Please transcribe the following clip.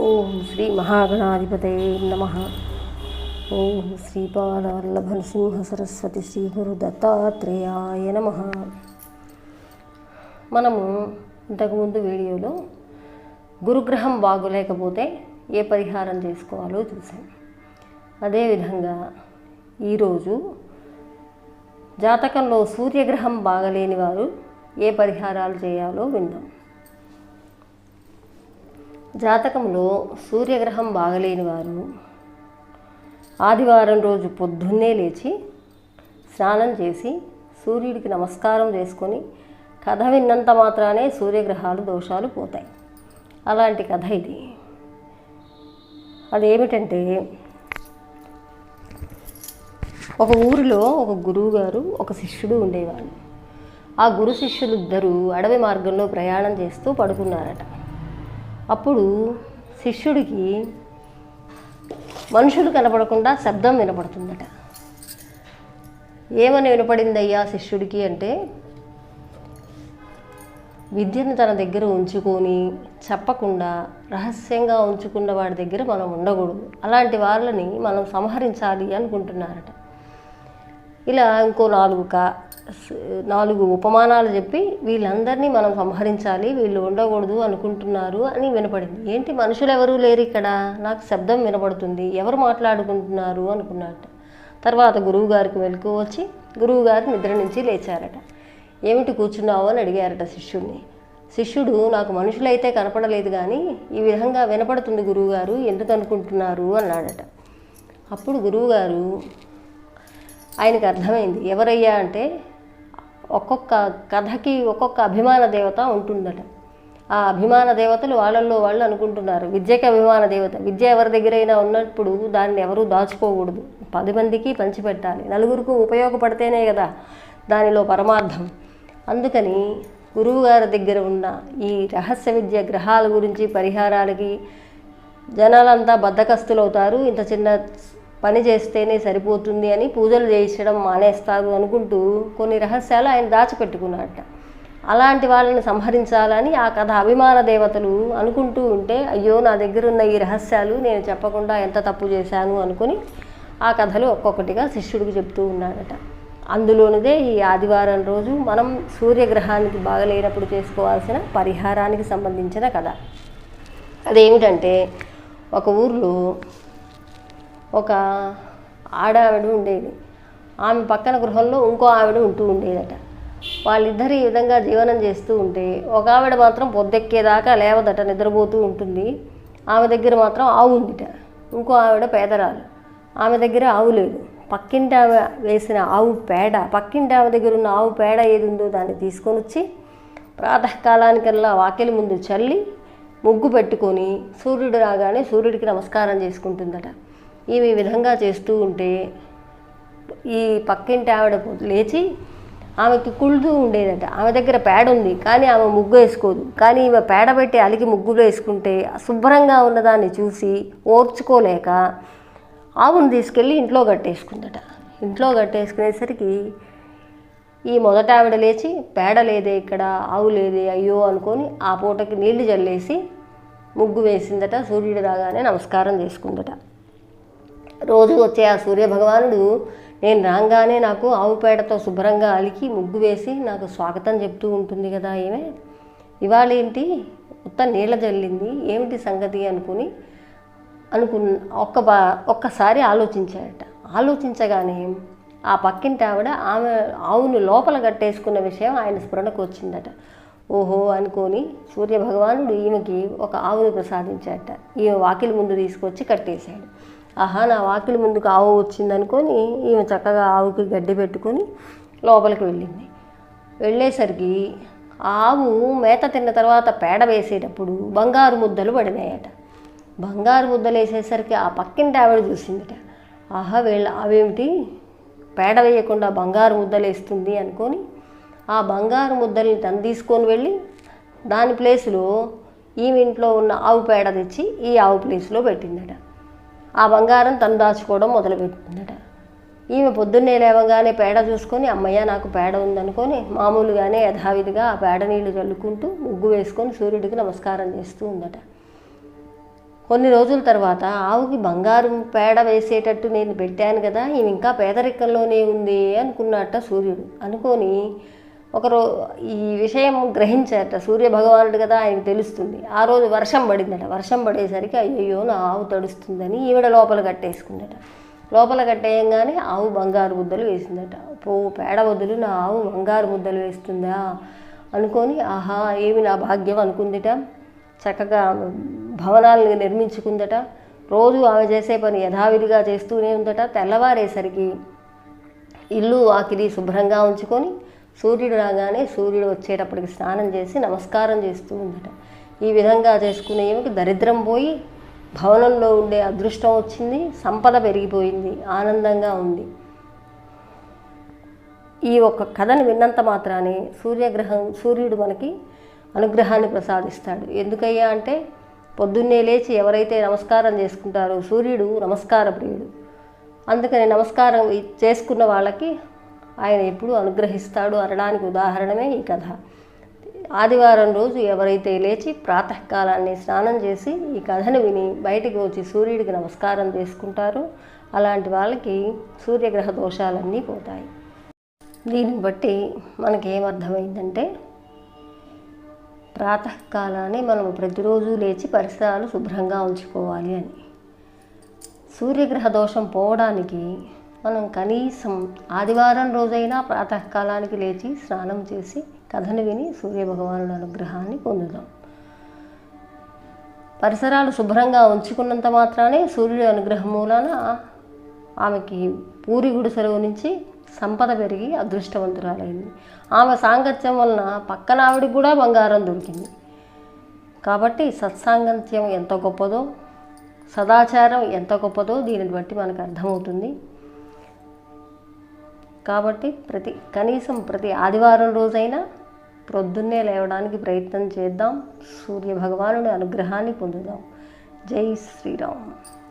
ఓం శ్రీ మహాగణాధిపతయే నమ. ఓం శ్రీపాదవల్లభ నృసింహ సరస్వతి శ్రీ గురు దత్తాత్రేయాయ నమ. మనము ఇంతకుముందు వీడియోలో గురుగ్రహం బాగోలేకపోతే ఏ పరిహారం చేసుకోవాలో చూసాం అదేవిధంగా ఈరోజు జాతకంలో సూర్యగ్రహం బాగలేని వారు ఏ పరిహారాలు చేయాలో విందాం. జాతకంలో సూర్యగ్రహం బాగలేని వారు ఆదివారం రోజు పొద్దున్నే లేచి స్నానం చేసి సూర్యుడికి నమస్కారం చేసుకొని కథ విన్నంత మాత్రానే సూర్యగ్రహాలు దోషాలు పోతాయి. అలాంటి కథ ఇది. అదేమిటంటే ఒక ఊరిలో ఒక గురువు గారు ఒక శిష్యుడు ఉండేవాడు ఆ గురు శిష్యులు ఇద్దరు అడవి మార్గంలో ప్రయాణం చేస్తూ పడుకున్నారట. అప్పుడు శిష్యుడికి మనుషులు కనపడకుండా శబ్దం వినపడుతుందట ఏమని వినపడిందయ్యా శిష్యుడికి అంటే విద్యను తన దగ్గర ఉంచుకొని చెప్పకుండా రహస్యంగా ఉంచుకున్న వాడి దగ్గర మనం ఉండకూడదు. అలాంటి వాళ్ళని మనం సంహరించాలి అనుకుంటున్నారట. ఇలా ఇంకో నాలుగు కా నాలుగు ఉపమానాలు చెప్పి వీళ్ళందరినీ మనం సంహరించాలి వీళ్ళు ఉండకూడదు అనుకుంటున్నారు అని వినపడింది. ఏంటి మనుషులు ఎవరూ లేరు ఇక్కడ? నాకు శబ్దం వినపడుతుంది. ఎవరు మాట్లాడుకుంటున్నారు? అనుకున్నట్ట తర్వాత గురువుగారికి వెనుక వచ్చి గురువుగారు నిద్ర నుంచి లేచారట. ఏమిటి కూర్చున్నావు అని అడిగారట శిష్యుడిని శిష్యుడు నాకు మనుషులైతే కనపడలేదు కానీ ఈ విధంగా వినపడుతుంది గురువుగారు ఎందుకు అనుకుంటున్నారు? అన్నాడట. అప్పుడు గురువుగారు ఆయనకు అర్థమైంది ఎవరయ్యా అంటే ఒక్కొక్క కథకి ఒక్కొక్క అభిమాన దేవత ఉంటుందట. ఆ అభిమాన దేవతలు వాళ్ళల్లో వాళ్ళు అనుకుంటున్నారు. విద్యకి అభిమాన దేవత. విద్య ఎవరి దగ్గరైనా ఉన్నప్పుడు దాన్ని ఎవరూ దాచుకోకూడదు. పది మందికి పంచిపెట్టాలి. నలుగురికి ఉపయోగపడితేనే కదా దానిలో పరమార్థం. అందుకని గురువుగారి దగ్గర ఉన్న ఈ రహస్య విద్య గ్రహాల గురించి పరిహారాలకి జనాలంతా బద్దకస్తులవుతారు. ఇంత చిన్న పని చేస్తేనే సరిపోతుంది అని పూజలు చేయించడం మానేస్తారు అనుకుంటూ కొన్ని రహస్యాలు ఆయన దాచిపెట్టుకున్నట్ట అలాంటి వాళ్ళని సంహరించాలని ఆ కథ అభిమాన దేవతలు అనుకుంటూ ఉంటే అయ్యో నా దగ్గర ఉన్న ఈ రహస్యాలు నేను చెప్పకుండా ఎంత తప్పు చేశాను అనుకుని ఆ కథలు ఒక్కొక్కటిగా శిష్యుడికి చెప్తూ ఉన్నాడట. అందులోనిదే ఈ ఆదివారం రోజు మనం సూర్యగ్రహానికి బాగలేనప్పుడు చేసుకోవాల్సిన పరిహారానికి సంబంధించిన కథ. అదేమిటంటే ఒక ఊర్లో ఒక ఆడావిడ ఉండేది. ఆమె పక్కన గృహంలో ఇంకో ఆవిడ ఉంటూ ఉండేదట. వాళ్ళిద్దరు ఈ విధంగా జీవనం చేస్తూ ఉంటే ఒక ఆవిడ మాత్రం పొద్దెక్కేదాకా లేవదట నిద్రపోతూ ఉంటుంది. ఆమె దగ్గర మాత్రం ఆవు ఉందిట. ఇంకో ఆవిడ పేదరాలు. ఆమె దగ్గర ఆవు లేదు. పక్కింటి ఆమె వేసిన ఆవు పేడ పక్కింటి ఆమె దగ్గర ఉన్న ఆవు పేడ ఏది ఉందో దాన్ని తీసుకొని వచ్చి ప్రాతకాలానికల్లా వాకిలి ముందు చల్లి ముగ్గు పెట్టుకొని సూర్యుడు రాగానే సూర్యుడికి నమస్కారం చేసుకుంటుందట. ఈమె ఈ విధంగా చేస్తూ ఉంటే ఈ పక్కింటి ఆవిడ లేచి ఆమెకి కుళ్ళుతూ ఉండేదట. ఆమె దగ్గర పేడ ఉంది కానీ ఆమె ముగ్గు వేసుకోదు. కానీ ఈమె పేడ పెట్టి అలికి ముగ్గులు వేసుకుంటే శుభ్రంగా ఉన్నదాన్ని చూసి ఓర్చుకోలేక ఆవును తీసుకెళ్ళి ఇంట్లో కట్టేసుకుందట. ఇంట్లో కట్టేసుకునేసరికి ఈ మొదట ఆవిడ లేచి పేడ లేదే ఇక్కడ ఆవు లేదే అయ్యో అనుకొని ఆ పూటకి నీళ్ళు చల్లేసి ముగ్గు వేసిందట. సూర్యుడు రాగానే నమస్కారం చేసుకుందట. రోజు వచ్చే ఆ సూర్య భగవానుడు నేను రాగానే నాకు ఆవు పేడతో శుభ్రంగా అలికి ముగ్గు వేసి నాకు స్వాగతం చెప్తూ ఉంటుంది కదా ఏమే ఇవాళ ఏంటి ఉత్త నీళ్ళ జల్లింది. ఏమిటి సంగతి? అనుకుని అనుకున్న ఒక్క బా ఒక్కసారి ఆలోచించాడట. ఆలోచించగానే ఆ పక్కింటి ఆవిడ ఆమె ఆవును లోపల కట్టేసుకున్న విషయం ఆయన స్ఫురణకు వచ్చిందట. ఓహో అనుకొని సూర్య భగవానుడు ఈమెకి ఒక ఆవును ప్రసాదించాడట. ఈమె వాకిలి ముందు తీసుకొచ్చి కట్టేశాడు. ఆహా నా వాకిలి ముందుకు ఆవు వచ్చిందనుకొని ఈమె చక్కగా ఆవుకి గడ్డి పెట్టుకొని లోపలికి వెళ్ళింది. వెళ్ళేసరికి ఆవు మేత తిన్న తర్వాత పేడ వేసేటప్పుడు బంగారు ముద్దలు పడినాయట. బంగారు ముద్దలు వేసేసరికి ఆ పక్కింటి ఆవిడ చూసిందిట. ఆహా వీళ్ళ అవేమిటి పేడ వేయకుండా బంగారు ముద్దలు వేస్తుంది అనుకొని ఆ బంగారు ముద్దల్ని తను తీసుకొని వెళ్ళి దాని ప్లేస్లో ఈమె ఇంట్లో ఉన్న ఆవు పేడ తెచ్చి ఈ ఆవు ప్లేస్లో పెట్టిందట. ఆ బంగారం తను దాచుకోవడం మొదలుపెట్టిందట. ఈమె పొద్దున్నే లేవగానే పేడ చూసుకొని అమ్మయ్య నాకు పేడ ఉందనుకొని మామూలుగానే యథావిధిగా ఆ పేడ నీళ్ళు చల్లుకుంటూ ముగ్గు వేసుకొని సూర్యుడికి నమస్కారం చేస్తూ ఉందట. కొన్ని రోజుల తర్వాత ఆవుకి బంగారం పేడ వేసేటట్టు నేను పెట్టాను కదా ఈమె ఇంకా పేదరికంలోనే ఉంది అనుకున్నట్ట సూర్యుడు. అనుకొని ఒకరో ఈ విషయం గ్రహించారట. సూర్య భగవానుడు కదా ఆయనకు తెలుస్తుంది. ఆ రోజు వర్షం పడిందట. వర్షం పడేసరికి అయ్యయ్యో నా ఆవు తడుస్తుందని ఈవిడ లోపల కట్టేసుకుందట. లోపల కట్టేయంగానే ఆవు బంగారు ముద్దలు వేసిందట. పో పేడ వదులు నా ఆవు బంగారు ముద్దలు వేస్తుందా? అనుకొని ఆహా ఏమి నా భాగ్యం? అనుకుందిట. చక్కగా భవనాలను నిర్మించుకుందట. రోజు ఆమె చేసే పని యథావిధిగా చేస్తూనే ఉందట. తెల్లవారేసరికి ఇల్లు వాకిలి శుభ్రంగా ఉంచుకొని సూర్యుడు రాగానే సూర్యుడు వచ్చేటప్పటికి స్నానం చేసి నమస్కారం చేస్తూ ఉందట. ఈ విధంగా చేసుకునే ఈమెకి దరిద్రం పోయి భవనంలో ఉండే అదృష్టం వచ్చింది సంపద పెరిగిపోయింది ఆనందంగా ఉంది. ఈ ఒక్క కథను విన్నంత మాత్రానే సూర్యగ్రహం సూర్యుడు మనకి అనుగ్రహాన్ని ప్రసాదిస్తాడు. ఎందుకయ్యా అంటే పొద్దున్నే లేచి ఎవరైతే నమస్కారం చేసుకుంటారో సూర్యుడు నమస్కార ప్రియుడు అందుకని నమస్కారం చేసుకున్న వాళ్ళకి ఆయన ఎప్పుడు అనుగ్రహిస్తాడు అనడానికి ఉదాహరణమే ఈ కథ. ఆదివారం రోజు ఎవరైతే లేచి ప్రాతకాలాన్ని స్నానం చేసి ఈ కథను విని బయటికి వచ్చి సూర్యుడికి నమస్కారం చేసుకుంటారు అలాంటి వాళ్ళకి సూర్యగ్రహ దోషాలన్నీ పోతాయి. దీన్ని బట్టి మనకేమర్థమైందంటే ప్రాతకాలాన్ని మనం ప్రతిరోజు లేచి పరిసరాలు శుభ్రంగా ఉంచుకోవాలి అని. సూర్యగ్రహ దోషం పోవడానికి మనం కనీసం ఆదివారం రోజైనా ప్రాతకాలానికి లేచి స్నానం చేసి కథను విని సూర్యభగవానుడి అనుగ్రహాన్ని పొందుదాం. పరిసరాలు శుభ్రంగా ఉంచుకున్నంత మాత్రానే సూర్యుడి అనుగ్రహం మూలాన ఆమెకి పూరి గుడిసెలవు నుంచి సంపద పెరిగి అదృష్టవంతురాలైంది. ఆమె సాంగత్యం వలన పక్కన ఆవిడకి కూడా బంగారం దొరికింది. కాబట్టి సత్సాంగత్యం ఎంత గొప్పదో సదాచారం ఎంత గొప్పదో దీనిని బట్టి మనకు అర్థమవుతుంది. కాబట్టి ప్రతి కనీసం ప్రతి ఆదివారం రోజైనా ప్రొద్దున్నే లేవడానికి ప్రయత్నం చేద్దాం. సూర్య భగవానుడి అనుగ్రహాన్ని పొందుదాం. జై శ్రీరామ్.